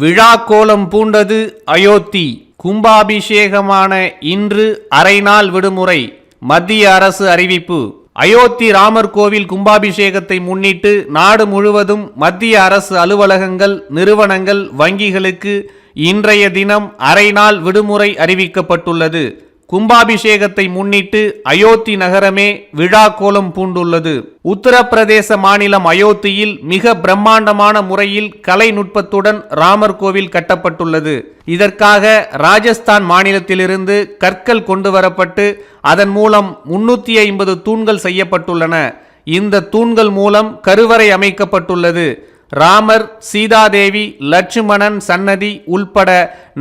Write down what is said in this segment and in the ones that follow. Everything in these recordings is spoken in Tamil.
விழா கோலம் பூண்டது அயோத்தி. கும்பாபிஷேகமான இன்று அரை நாள் விடுமுறை. மத்திய அரசு அறிவிப்பு. அயோத்தி ராமர் கோவில் கும்பாபிஷேகத்தை முன்னிட்டு நாடு முழுவதும் மத்திய அரசு அலுவலகங்கள் நிறுவனங்கள் வங்கிகளுக்கு இன்றைய தினம் அரை நாள் விடுமுறை அறிவிக்கப்பட்டுள்ளது. கும்பாபிஷேகத்தை முன்னிட்டு அயோத்தி நகரமே விழா கோலம் பூண்டுள்ளது. உத்தரப்பிரதேச மாநிலம் அயோத்தியில் மிக பிரம்மாண்டமான முறையில் கலை நுட்பத்துடன் ராமர் கோவில் கட்டப்பட்டுள்ளது. இதற்காக ராஜஸ்தான் மாநிலத்திலிருந்து கற்கள் கொண்டு வரப்பட்டு அதன் மூலம் முன்னூத்தி ஐம்பது தூண்கள் செய்யப்பட்டுள்ளன. இந்த தூண்கள் மூலம் கருவறை அமைக்கப்பட்டுள்ளது. ராமர் சீதாதேவி லட்சுமணன் சன்னதி உள்பட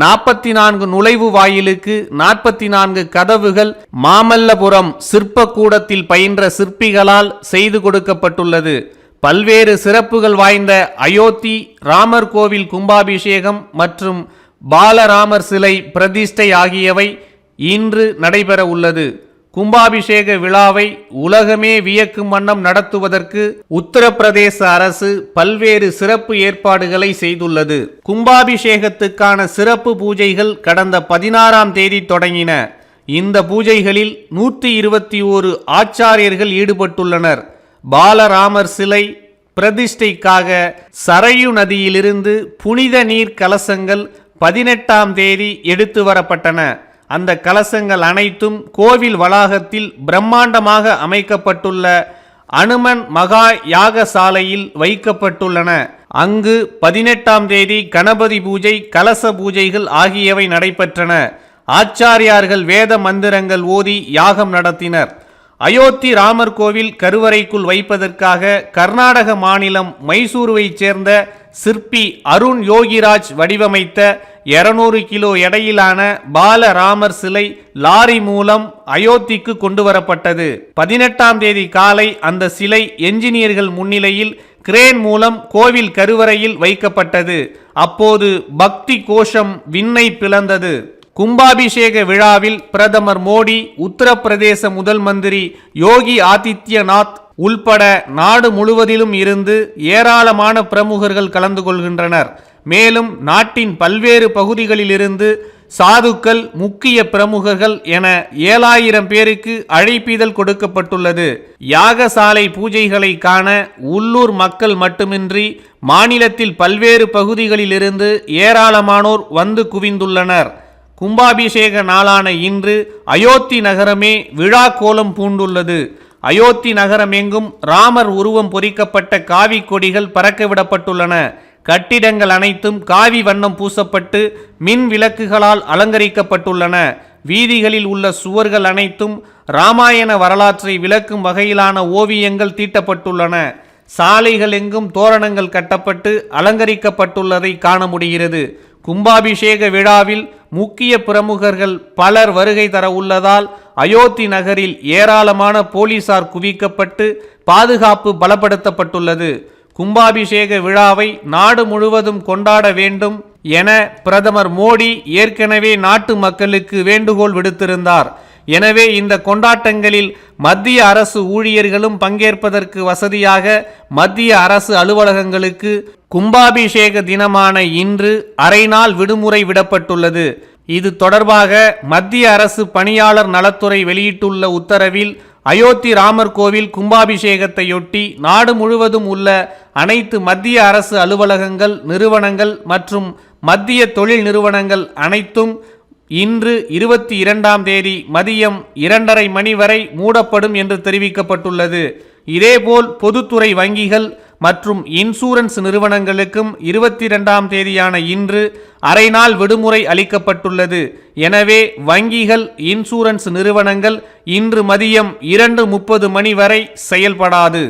நாற்பத்தி நான்கு நுழைவு வாயிலுக்கு நாற்பத்தி நான்கு கதவுகள் மாமல்லபுரம் சிற்பக்கூடத்தில் பயின்ற சிற்பிகளால் செய்து கொடுக்கப்பட்டுள்ளது. பல்வேறு சிறப்புகள் வாய்ந்த அயோத்தி ராமர் கோவில் கும்பாபிஷேகம் மற்றும் பாலராமர் சிலை பிரதிஷ்டை ஆகியவை இன்று நடைபெற உள்ளது கும்பாபிஷேக விழாவை உலகமே வியக்கும் வண்ணம் நடத்துவதற்கு உத்தரப்பிரதேச அரசு பல்வேறு சிறப்பு ஏற்பாடுகளை செய்துள்ளது. கும்பாபிஷேகத்துக்கான சிறப்பு பூஜைகள் கடந்த பதினாறாம் தேதி தொடங்கின. இந்த பூஜைகளில் நூற்றி இருபத்தி ஓரு ஆச்சாரியர்கள் ஈடுபட்டுள்ளனர். பாலராமர் சிலை பிரதிஷ்டைக்காக சரையு நதியிலிருந்து புனித நீர் கலசங்கள் பதினெட்டாம் தேதி எடுத்து வரப்பட்டன. அந்த கலசங்கள் அனைத்தும் கோவில் வளாகத்தில் பிரம்மாண்டமாக அமைக்கப்பட்டுள்ள அனுமன் மகா யாகசாலையில் வைக்கப்பட்டுள்ளன. அங்கு பதினெட்டாம் தேதி கணபதி பூஜை கலச பூஜைகள் ஆகியவை நடைபெற்றன. ஆச்சாரியார்கள் வேத மந்திரங்கள் ஓதி யாகம் நடத்தினர். அயோத்தி ராமர் கோவில் கருவறைக்குள் வைப்பதற்காக கர்நாடக மாநிலம் மைசூருவைச் சேர்ந்த சிற்பி அருண் யோகிராஜ் வடிவமைத்த 200 கிலோ எடையிலான பாலராமர் சிலை லாரி மூலம் அயோத்திக்கு கொண்டு வரப்பட்டது. பதினெட்டாம் தேதி காலை அந்த சிலை என்ஜினியர்கள் முன்னிலையில் கிரேன் மூலம் கோவில் கருவறையில் வைக்கப்பட்டது. அப்போது பக்தி கோஷம் விண்ணை பிளந்தது. கும்பாபிஷேக விழாவில் பிரதமர் மோடி உத்தரப்பிரதேச முதல் மந்திரி யோகி ஆதித்யநாத் உள்பட நாடு முழுவதிலும் இருந்து ஏராளமான பிரமுகர்கள் கலந்து கொள்கின்றனர். மேலும் நாட்டின் பல்வேறு பகுதிகளிலிருந்து சாதுக்கள் முக்கிய பிரமுகர்கள் என ஏழாயிரம் பேருக்கு அழைப்பிதழ் கொடுக்கப்பட்டுள்ளது. யாகசாலை பூஜைகளை காண உள்ளூர் மக்கள் மட்டுமின்றி மாநிலத்தில் பல்வேறு பகுதிகளிலிருந்து ஏராளமானோர் வந்து குவிந்துள்ளனர். கும்பாபிஷேக நாளான இன்று அயோத்தி நகரமே விழா கோலம் பூண்டுள்ளது. அயோத்தி நகரம் எங்கும் ராமர் உருவம் பொறிக்கப்பட்ட காவி கொடிகள் பறக்கவிடப்பட்டுள்ளன கட்டிடங்கள் அனைத்தும் காவி வண்ணம் பூசப்பட்டு மின் விளக்குகளால் அலங்கரிக்கப்பட்டுள்ளன. வீதிகளில் உள்ள சுவர்கள் அனைத்தும் ராமாயண வரலாற்றை விளக்கும் வகையிலான ஓவியங்கள் தீட்டப்பட்டுள்ளன. சாலைகள் எங்கும் தோரணங்கள் கட்டப்பட்டு அலங்கரிக்கப்பட்டுள்ளதை காண முடிகிறது. கும்பாபிஷேக விழாவில் முக்கிய பிரமுகர்கள் பலர் வருகை தர உள்ளதால் அயோத்தி நகரில் ஏராளமான போலீசார் குவிக்கப்பட்டு பாதுகாப்பு பலப்படுத்தப்பட்டுள்ளது. கும்பாபிஷேக விழாவை நாடு முழுவதும் கொண்டாட வேண்டும் என பிரதமர் மோடி ஏற்கனவே நாட்டு மக்களுக்கு வேண்டுகோள் விடுத்திருந்தார். எனவே இந்த கொண்டாட்டங்களில் மத்திய அரசு ஊழியர்களும் பங்கேற்பதற்கு வசதியாக மத்திய அரசு அலுவலகங்களுக்கு கும்பாபிஷேக தினமான இன்று அரை நாள் விடுமுறை விடப்பட்டுள்ளது. இது தொடர்பாக மத்திய அரசு பணியாளர் நலத்துறை வெளியிட்டுள்ள உத்தரவில் அயோத்தி ராமர் கோவில் கும்பாபிஷேகத்தையொட்டி நாடு முழுவதும் உள்ள அனைத்து மத்திய அரசு அலுவலகங்கள் நிறுவனங்கள் மற்றும் மத்திய தொழில் நிறுவனங்கள் அனைத்தும் இன்று இருபத்தி இரண்டாம் தேதி மதியம் இரண்டரை மணி வரை மூடப்படும் என்று தெரிவிக்கப்பட்டுள்ளது. இதேபோல் பொதுத்துறை வங்கிகள் மற்றும் இன்சூரன்ஸ் நிறுவனங்களுக்கும் இருபத்தி இரண்டாம் தேதியான இன்று அரை நாள் விடுமுறை அளிக்கப்பட்டுள்ளது. எனவே வங்கிகள் இன்சூரன்ஸ் நிறுவனங்கள் இன்று மதியம் இரண்டு முப்பது மணி வரை செயல்படாது.